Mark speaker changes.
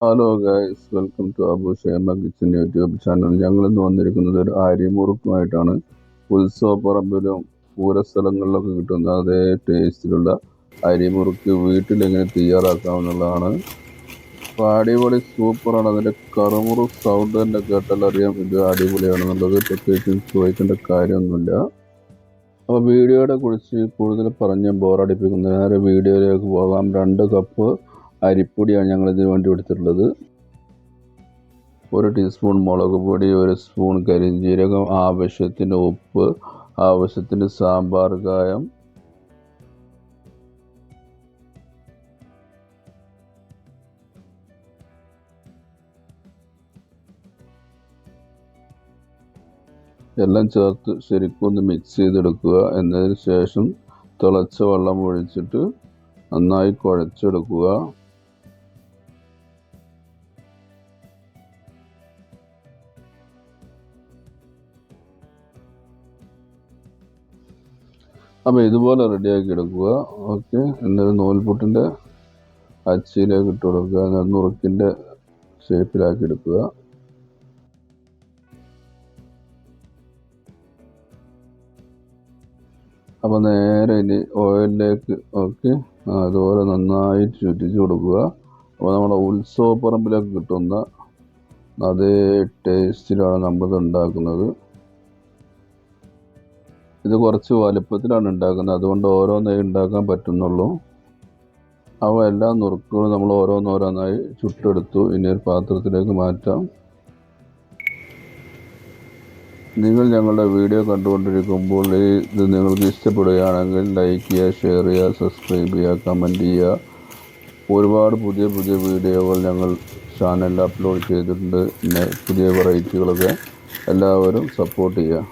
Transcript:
Speaker 1: Hello guys welcome to Abu Shema kitchen YouTube channel ഞങ്ങൾ ഇന്ന് വന്നിരിക്കുന്നത് ഒരു അരിമുറുക്കുമായിട്ടാണ് ഉത്സവപ്പറമ്പിലും പൂരസ്ഥലങ്ങളിലൊക്കെ കിട്ടുന്ന അതേ ടേസ്റ്റിലുള്ള അരിമുറുക്ക് വീട്ടിലെങ്ങനെ തയ്യാറാക്കാമെന്നുള്ളതാണ് അപ്പോൾ അടിപൊളി സൂപ്പറാണ് അതിന്റെ കറുമുറു സൗണ്ട് തന്നെ കേട്ടാൽ അറിയാം ഇത് അടിപൊളിയാണെന്നുള്ളത്. പ്രത്യേകിച്ചും ചോദിക്കേണ്ട കാര്യമൊന്നുമില്ല. അപ്പോൾ വീഡിയോയുടെ കുറിച്ച് കൂടുതൽ പറഞ്ഞ് ബോറടിപ്പിക്കുന്ന നേരെ വീഡിയോയിലേക്ക് പോകാം. രണ്ട് കപ്പ് അരിപ്പൊടിയാണ് ഞങ്ങൾ ഇതിന് വേണ്ടി എടുത്തിട്ടുള്ളത്. ഒരു ടീസ്പൂൺ മുളക് പൊടി ഒരു സ്പൂൺ കരിഞ്ജീരകം ആവശ്യത്തിന് ഉപ്പ് ആവശ്യത്തിന് സാമ്പാർ കായം. എല്ലാം ചേർത്ത് ശരിക്കും ഒന്ന് മിക്സ് ചെയ്തെടുക്കുക. എന്നതിന് ശേഷം തിളച്ച വെള്ളം ഒഴിച്ചിട്ട് നന്നായി കുഴച്ചെടുക്കുക. അപ്പോൾ ഇതുപോലെ റെഡിയാക്കി എടുക്കുക. ഓക്കെ എന്നിട്ട് നൂൽപുട്ടിന്റെ അച്ചിയിലേക്ക് ഇട്ട് കൊടുക്കുക. എന്നിട്ട് നുറുക്കിന്റെ ഷേപ്പിലാക്കി എടുക്കുക. അപ്പോൾ നേരെ ഇനി ഓയിലിലേക്ക് ഓക്കെ അതുപോലെ നന്നായി ചുറ്റിച്ച് കൊടുക്കുക. അപ്പോൾ നമ്മുടെ ഉത്സവപ്പറമ്പിലൊക്കെ കിട്ടുന്ന അതേ ടേസ്റ്റിലാണ് നമ്മളിത് ഉണ്ടാക്കുന്നത്. ഇത് കുറച്ച് വലുപ്പത്തിലാണ് ഉണ്ടാക്കുന്നത്. അതുകൊണ്ട് ഓരോന്നേ ഉണ്ടാക്കാൻ പറ്റുന്നുള്ളൂ. അവ എല്ലാ നുറുക്കുകളും നമ്മൾ ഓരോന്നോരോന്നായി ചുട്ടെടുത്തു. ഇനി ഒരു പാത്രത്തിലേക്ക് മാറ്റാം. നിങ്ങൾ ഞങ്ങളുടെ വീഡിയോ കണ്ടുകൊണ്ടിരിക്കുമ്പോൾ ഇത് നിങ്ങൾക്ക് ഇഷ്ടപ്പെടുകയാണെങ്കിൽ ലൈക്ക് ചെയ്യുക ഷെയർ ചെയ്യുക സബ്സ്ക്രൈബ് ചെയ്യുക കമന്റ് ചെയ്യുക. ഒരുപാട് പുതിയ പുതിയ വീഡിയോകൾ ഞങ്ങൾ ചാനലിൽ അപ്ലോഡ് ചെയ്തിട്ടുണ്ട്. പിന്നെ പുതിയ വെറൈറ്റികളൊക്കെ എല്ലാവരും സപ്പോർട്ട് ചെയ്യുക.